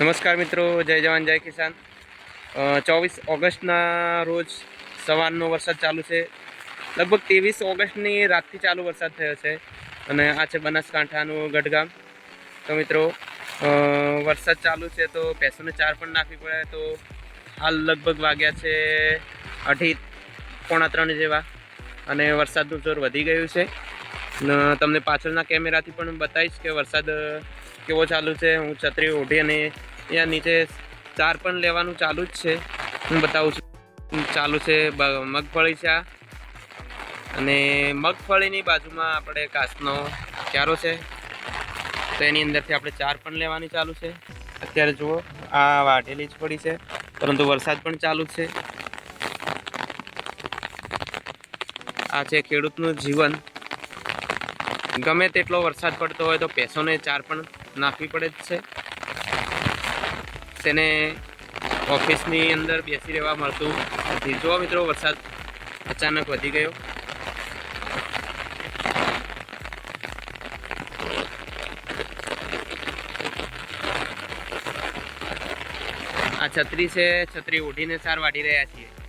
નમસ્કાર મિત્રો, જય જવાન, જય કિસાન. ચોવીસ ઓગસ્ટના રોજ સવારનો વરસાદ ચાલુ છે. લગભગ ત્રેવીસ ઓગસ્ટની રાતથી ચાલુ વરસાદ થયો છે અને આ છે બનાસકાંઠાનું ગઢગામ. તો મિત્રો વરસાદ ચાલુ છે તો ભેંસોને ચાર પણ નાખવી પડે તો હાલ લગભગ વાગ્યા છે અઢી, પોણા ત્રણ જેવા. અને વરસાદનું જોર વધી ગયું છે. ને તમને પાછળના કેમેરાથી પણ બતાવીશ કે વરસાદ કેવો ચાલુ છે. હું છત્રી ઓઢી અને અહીંયા નીચે ચાર પણ લેવાનું ચાલુ જ છે. હું બતાવું છું. ચાલુ છે મગફળી છે અને મગફળીની બાજુમાં આપણે કાચનો ક્યારો છે. તો એની અંદરથી આપણે ચાર પણ લેવાની ચાલુ છે. અત્યારે જુઓ, આ વાઢેલી જ પડી છે. પરંતુ વરસાદ પણ ચાલુ છે. આ છે ખેડૂતનું જીવન. ગમે તેટલો વરસાદ પડતો હોય તો પેસોને ચાર પણ નાખવી પડે જ છે. તેને ઓફિસની અંદર બેસી રહેવા મળતું નથી. જો મિત્રો, વરસાદ અચાનક વધી ગયો. આ છત્રી છે, છત્રી ઓઢીને ચાર વાઢી રહ્યા છીએ.